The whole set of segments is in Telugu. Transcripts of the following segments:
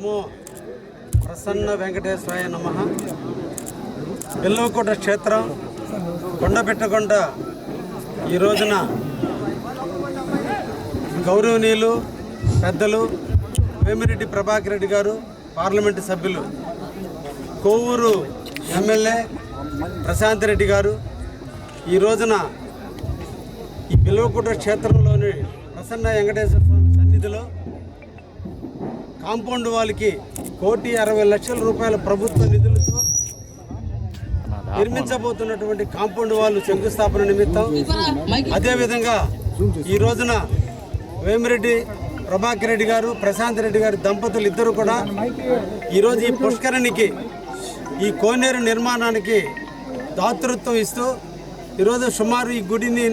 నమో ప్రసన్న వెంకటేశ్వరాయ నమ. బిల్లవకోట క్షేత్రం కొండపెట్టకొండ ఈ రోజున గౌరవనీయులు పెద్దలు వేమిరెడ్డి ప్రభాకర్ రెడ్డి గారు పార్లమెంటు సభ్యులు కోవూరు ఎమ్మెల్యే ప్రశాంత్ రెడ్డి గారు ఈ రోజున ఈ బిల్వకుట క్షేత్రంలోని ప్రసన్న వెంకటేశ్వర స్వామి సన్నిధిలో కాంపౌండ్ వాళ్ళకి కోటి అరవై లక్షల రూపాయల ప్రభుత్వ నిధులతో నిర్మించబోతున్నటువంటి కాంపౌండ్ వాళ్ళు శంకుస్థాపన నిమిత్తం అదేవిధంగా ఈ రోజున వేమిరెడ్డి ప్రభాకర్ రెడ్డి గారు ప్రశాంత్ రెడ్డి గారు దంపతులు ఇద్దరు కూడా ఈరోజు ఈ పుష్కరణికి ఈ కోనేరు నిర్మాణానికి దాతృత్వం ఇస్తూ ఈరోజు సుమారు ఈ గుడిని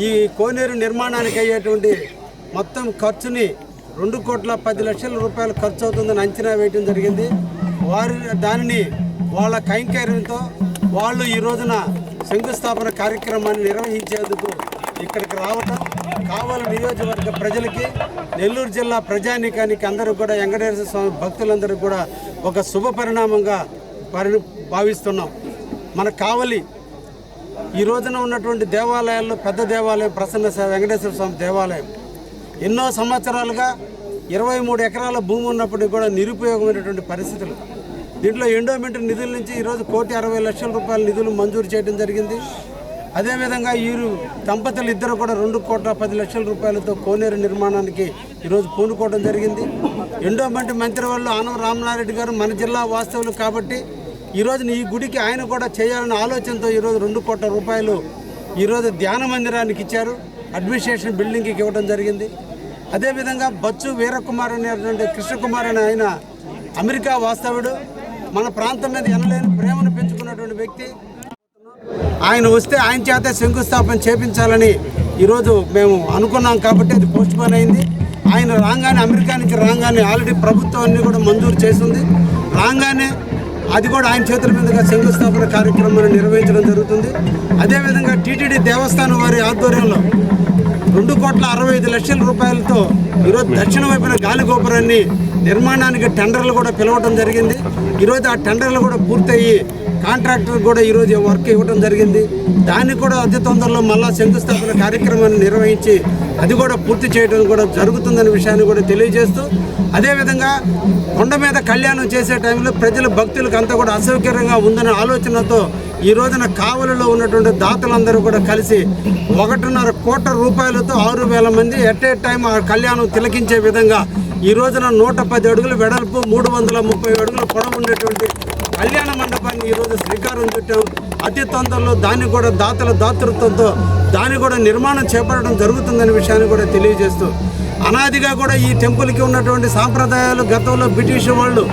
ఈ కోనేరు నిర్మాణానికి అయ్యేటువంటి మొత్తం ఖర్చుని రెండు కోట్ల పది లక్షల రూపాయలు ఖర్చు అవుతుందని అంచనా వేయడం జరిగింది. వారి దానిని వాళ్ళ కైంకర్యంతో వాళ్ళు ఈ రోజున శంకుస్థాపన కార్యక్రమాన్ని నిర్వహించేందుకు ఇక్కడికి రావటం కావాల నియోజకవర్గ ప్రజలకి నెల్లూరు జిల్లా ప్రజానీకానికి అందరూ కూడా వెంకటేశ్వర స్వామి భక్తులందరూ కూడా ఒక శుభ పరిణామంగా పరి భావిస్తున్నాం. మన కావలి ఈ రోజున ఉన్నటువంటి దేవాలయాల్లో పెద్ద దేవాలయం ప్రసన్న వెంకటేశ్వర స్వామి దేవాలయం. ఎన్నో సంవత్సరాలుగా ఇరవై మూడు ఎకరాల భూమి ఉన్నప్పటికీ కూడా నిరుపయోగమైనటువంటి పరిస్థితులు. దీంట్లో ఎండోమెంట్ నిధుల నుంచి ఈరోజు కోటి అరవై లక్షల రూపాయల నిధులు మంజూరు చేయడం జరిగింది. అదేవిధంగా వీరు దంపతులు ఇద్దరు కూడా రెండు కోట్ల పది లక్షల రూపాయలతో కోనేరు నిర్మాణానికి ఈరోజు పూనుకోవడం జరిగింది. ఎండోమెంట్ మంత్రి వాళ్ళు ఆనం రామనారెడ్డి గారు మన జిల్లా వాస్తవులు కాబట్టి ఈరోజు ఈ గుడికి ఆయన కూడా చేయాలనే ఆలోచనతో ఈరోజు రెండు కోట్ల రూపాయలు ఈరోజు ధ్యాన మందిరానికి ఇచ్చారు. అడ్మినిస్ట్రేషన్ బిల్డింగ్కి ఇవ్వడం జరిగింది. అదేవిధంగా బచ్చు వీరకుమార్ అనేటువంటి కృష్ణకుమార్ అనే ఆయన అమెరికా వాస్తవుడు మన ప్రాంతం మీద ఎనలేని ప్రేమను పెంచుకున్నటువంటి వ్యక్తి. ఆయన వస్తే ఆయన చేత శంకుస్థాపన చేపించాలని ఈరోజు మేము అనుకున్నాం కాబట్టి అది పోస్ట్ పోన్ అయింది. ఆయన రాగానే అమెరికా నుంచి రాగానే ఆల్రెడీ ప్రభుత్వం అన్ని కూడా మంజూరు చేసింది. రాగానే అది కూడా ఆయన చేతుల మీదుగా శంకుస్థాపన కార్యక్రమాన్ని నిర్వహించడం జరుగుతుంది. అదేవిధంగా టీటీడీ దేవస్థానం వారి ఆధ్వర్యంలో రెండు కోట్ల అరవై ఐదు లక్షల రూపాయలతో ఈరోజు దక్షిణ వైపున గాలి గోపురాన్ని నిర్మాణానికి టెండర్లు కూడా పిలవడం జరిగింది. ఈరోజు ఆ టెండర్లు కూడా పూర్తయ్యి కాంట్రాక్టర్ కూడా ఈరోజు వర్క్ ఇవ్వడం జరిగింది. దాన్ని కూడా అతి తొందరలో మళ్ళా శంకుస్థాపన కార్యక్రమాన్ని నిర్వహించి అది కూడా పూర్తి చేయడం కూడా జరుగుతుందనే విషయాన్ని కూడా తెలియజేస్తూ అదేవిధంగా కొండ మీద కళ్యాణం చేసే టైంలో ప్రజల భక్తులకు అంతా కూడా అసౌకర్యంగా ఉందనే ఆలోచనతో ఈ రోజున కావలిలో ఉన్నటువంటి దాతలందరూ కూడా కలిసి ఒకటిన్నర కోట్ల రూపాయలతో ఆరు వేల మంది ఎట్ ఏ టైం ఆ కళ్యాణం తిలకించే విధంగా ఈ రోజున నూట పది అడుగులు వెడల్పు మూడు వందల ముప్పై అడుగుల పొడవు ఉండేటువంటి కళ్యాణ మండపాన్ని ఈరోజు శ్రీకారం చుట్టాం. అతి తొందరలో దాన్ని కూడా దాతల దాతృత్వంతో దాన్ని కూడా నిర్మాణం చేపట్టడం జరుగుతుందనే విషయాన్ని కూడా తెలియజేస్తూ అనాదిగా కూడా ఈ టెంపుల్కి ఉన్నటువంటి సాంప్రదాయాలు గతంలో బ్రిటిష్ వాళ్ళు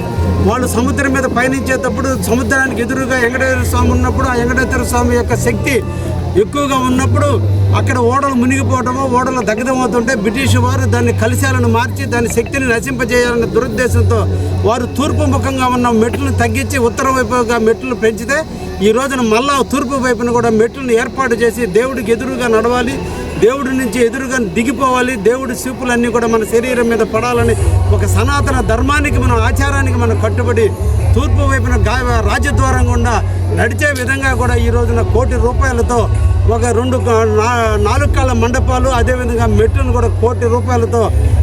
వాళ్ళు సముద్రం మీద పయనించేటప్పుడు సముద్రానికి ఎదురుగా వెంకటేశ్వర స్వామి ఉన్నప్పుడు ఆ వెంకటేశ్వర స్వామి యొక్క శక్తి ఎక్కువగా ఉన్నప్పుడు అక్కడ ఓడలు మునిగిపోవటమో ఓడలు దగ్ధమవుతుంటే బ్రిటిష్ వారు దాన్ని కలిశాలను మార్చి దాని శక్తిని నశింపజేయాలనే దురుద్దేశంతో వారు తూర్పు ముఖంగా ఉన్న మెట్లను తగ్గించి ఉత్తర వైపుగా మెట్లు పెంచితే ఈ రోజున మళ్ళా తూర్పు వైపున కూడా మెట్లను ఏర్పాటు చేసి దేవుడికి ఎదురుగా నడవాలి దేవుడి నుంచి ఎదురుగా దిగిపోవాలి దేవుడి చూపులన్నీ కూడా మన శరీరం మీద పడాలని ఒక సనాతన ధర్మానికి మనం ఆచారానికి మనం కట్టుబడి తూర్పు వైపున రాజద్వారం గుండా నడిచే విధంగా కూడా ఈ రోజున కోటి రూపాయలతో ఒక రెండు నా- నాలుగు కాళ్ళ మండపాలు అదేవిధంగా మెట్టును కూడా కోటి రూపాయలతో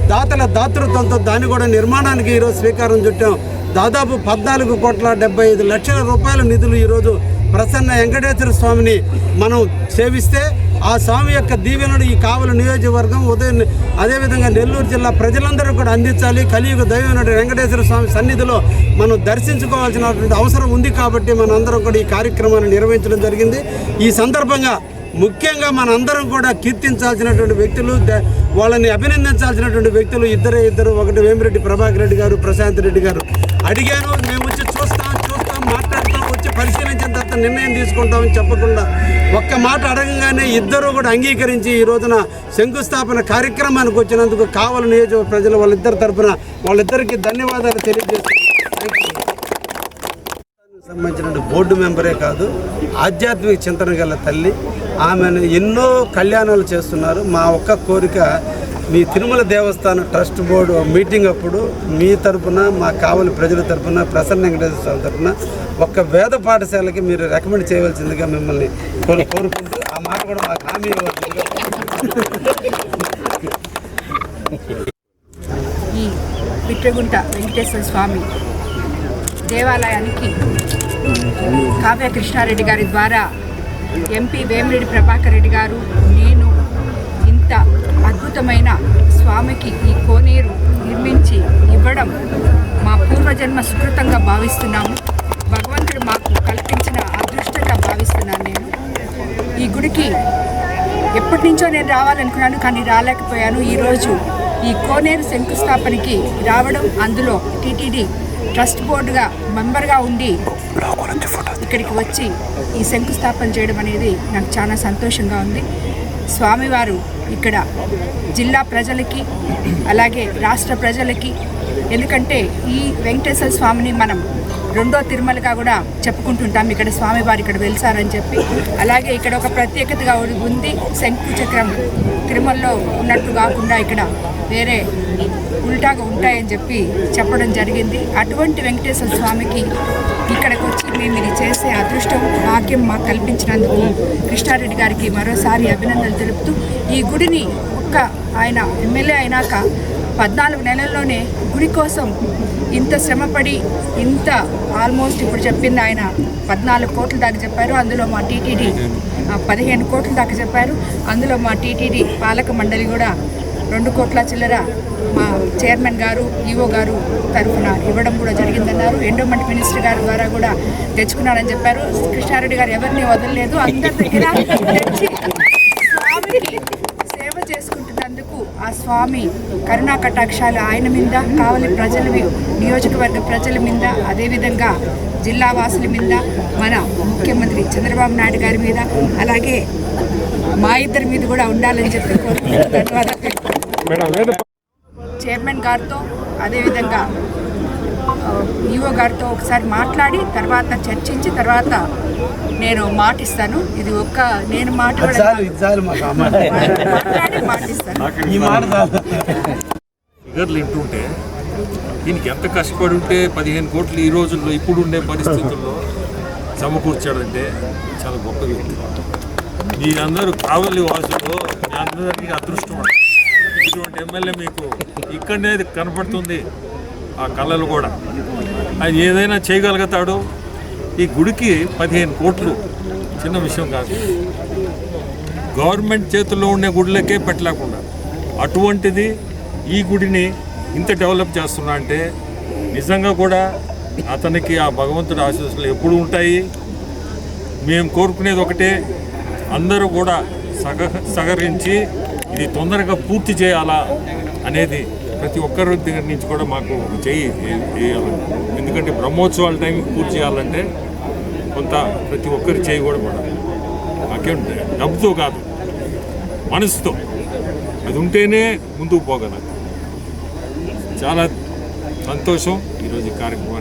దాతల దాతృత్వంతో దాన్ని కూడా నిర్మాణానికి ఈరోజు శ్రీకారం చుట్టాం. దాదాపు పద్నాలుగు కోట్ల డెబ్బై ఐదు లక్షల రూపాయల నిధులు ఈరోజు ప్రసన్న వెంకటేశ్వర స్వామిని మనం సేవిస్తే ఆ స్వామి యొక్క దీవెనడు ఈ కావలి నియోజకవర్గం ఉదయం అదేవిధంగా నెల్లూరు జిల్లా ప్రజలందరూ కూడా అందించాలి. కలియుగ దైవనుడు వెంకటేశ్వర స్వామి సన్నిధిలో మనం దర్శించుకోవాల్సినటువంటి అవసరం ఉంది కాబట్టి మనందరం కూడా ఈ కార్యక్రమాన్ని నిర్వహించడం జరిగింది. ఈ సందర్భంగా ముఖ్యంగా మనందరం కూడా కీర్తించాల్సినటువంటి వ్యక్తులు వాళ్ళని అభినందించాల్సినటువంటి వ్యక్తులు ఇద్దరే ఇద్దరు ఒకటి వేమిరెడ్డి ప్రభాకర్ రెడ్డి గారు ప్రశాంత్ రెడ్డి గారు. అడిగాను మేము వచ్చి చూస్తాం చూస్తాం మాట్లాడతాం. వచ్చి పరిశీలించిన తర్వాత నిర్ణయం తీసుకుంటామని చెప్పకుండా ఒక్క మాట అడగంగానే ఇద్దరు కూడా అంగీకరించి ఈ రోజున శంకుస్థాపన కార్యక్రమానికి వచ్చినందుకు కావలి నియోజక ప్రజలు వాళ్ళిద్దరి తరఫున వాళ్ళిద్దరికి ధన్యవాదాలు తెలియజేస్తున్నాను సంబంధించిన బోర్డు మెంబరే కాదు ఆధ్యాత్మిక చింతన గల తల్లి. ఆమెను ఎన్నో కళ్యాణాలు చేస్తున్నారు. మా ఒక్క కోరిక మీ తిరుమల దేవస్థానం ట్రస్ట్ బోర్డు మీటింగ్ అప్పుడు మీ తరపున మా కావలి ప్రజల తరపున ప్రసన్న వెంకటేశ్వర స్వామి తరపున ఒక్క వేద పాఠశాలకి మీరు రికమెండ్ చేయవలసిందిగా మిమ్మల్ని కోరుకుంటూ ఆ మాట కూడా మాకు హామీ ఈ పిట్రగుంట వెంకటేశ్వర స్వామి దేవాలయానికి కావ్య కృష్ణారెడ్డి గారి ద్వారా ఎంపీ వేమిరెడ్డి ప్రభాకర్ రెడ్డి గారు నేను ఇంత అద్భుతమైన స్వామికి ఈ కోనేరు నిర్మించి ఇవ్వడం మా పూర్వజన్మ సుకృతంగా భావిస్తున్నాము. భగవంతుడు మాకు కల్పించిన అదృష్టంగా భావిస్తున్నాను నేను. ఈ గుడికి ఎప్పటి నుంచో నేను రావాలనుకున్నాను కానీ రాలేకపోయాను. ఈరోజు ఈ కోనేరు శంకుస్థాపనకి రావడం అందులో టీటీడీ ట్రస్ట్ బోర్డుగా మెంబర్గా ఉండి ఇక్కడికి వచ్చి ఈ శంకుస్థాపన చేయడం అనేది నాకు చాలా సంతోషంగా ఉంది. స్వామివారు ఇక్కడ జిల్లా ప్రజలకి అలాగే రాష్ట్ర ప్రజలకి. ఎందుకంటే ఈ వెంకటేశ్వర స్వామిని మనం రెండో తిరుమలగా కూడా చెప్పుకుంటుంటాం. ఇక్కడ స్వామివారు ఇక్కడ వెలిసారని చెప్పి. అలాగే ఇక్కడ ఒక ప్రత్యేకతగా ఉంది శంకు చక్రం. తిరుమలలో ఉన్నట్టు కాకుండా ఇక్కడ వేరే ఉల్టాగా ఉంటాయని చెప్పి చెప్పడం జరిగింది. అటువంటి వెంకటేశ్వర స్వామికి ఇక్కడికి వచ్చి మేము ఇది చేసే అదృష్టం భాగ్యం మాకు కల్పించినందుకు కృష్ణారెడ్డి గారికి మరోసారి అభినందనలు తెలుపుతూ ఈ గుడిని ఒక్క ఆయన ఎమ్మెల్యే అయినాక పద్నాలుగు నెలల్లోనే గుడి కోసం ఇంత శ్రమపడి ఇంత ఆల్మోస్ట్ ఇప్పుడు చెప్పింది ఆయన పద్నాలుగు కోట్ల దాకా చెప్పారు. అందులో మా టీటీడీ పదిహేను కోట్ల దాకా చెప్పారు. అందులో మా టీటీడీ పాలక మండలి కూడా రెండు కోట్ల చిల్లర మా చైర్మన్ గారు ఈఓ గారు తరఫున ఇవ్వడం కూడా జరిగిందన్నారు. ఎండోమెంట్ మినిస్టర్ గారి ద్వారా కూడా తెచ్చుకున్నారని చెప్పారు. కృష్ణారెడ్డి గారు ఎవరిని వదలలేదు. అందరి దగ్గర తెచ్చి స్వామికి సేవ చేసుకుంటున్నందుకు ఆ స్వామి కరుణా కటాక్షాలు ఆయన మీద కావలి ప్రజల నియోజకవర్గ ప్రజల మీద అదేవిధంగా జిల్లా వాసుల మీద మన ముఖ్యమంత్రి చంద్రబాబు నాయుడు గారి మీద అలాగే మా ఇద్దరి మీద కూడా ఉండాలని చెప్పి కోరుకుంటున్నాను ధన్యవాదాలు. చైర్మన్ గారితో అదేవిధంగా ఈఓ గారితో ఒకసారి మాట్లాడి తర్వాత చర్చించి తర్వాత నేను మాటిస్తాను. ఇది ఒక్క నేను మాట మాట్లాడి ఫిగర్లు వింటుంటే దీనికి ఎంత కష్టపడి ఉంటే పదిహేను కోట్లు ఈ రోజుల్లో ఇప్పుడు ఉండే పరిస్థితుల్లో సమకూర్చాడంటే చాలా గొప్ప వ్యక్తి. మీరందరూ కావలి వాసులు మీ అందరికీ అదృష్టం ఇటువంటి ఎమ్మెల్యే మీకు ఇక్కడనే కనపడుతుంది ఆ కళలు కూడా. ఆయన ఏదైనా చేయగలుగుతాడు. ఈ గుడికి పదిహేను కోట్లు చిన్న విషయం కాదు. గవర్నమెంట్ చేతుల్లో ఉండే గుడిలకే పెట్టలేకుండా అటువంటిది ఈ గుడిని ఇంత డెవలప్ చేస్తున్నా అంటే నిజంగా కూడా అతనికి ఆ భగవంతుడి ఆశీస్సులు ఎప్పుడు ఉంటాయి. మేము కోరుకునేది ఒకటే అందరూ కూడా సహ సహకరించి ఇది తొందరగా పూర్తి చేయాలా అనేది ప్రతి ఒక్కరి దగ్గర నుంచి కూడా మాకు చేయి ఎందుకంటే బ్రహ్మోత్సవాల టైం పూర్తి చేయాలంటే కొంత ప్రతి ఒక్కరి చేయి కూడా పడాలి. నాకేం డబ్బుతో కాదు మనసుతో. అది ఉంటేనే ముందుకు పోగలదు చాలా సంతోషం ఈరోజు ఈ కార్యక్రమాన్ని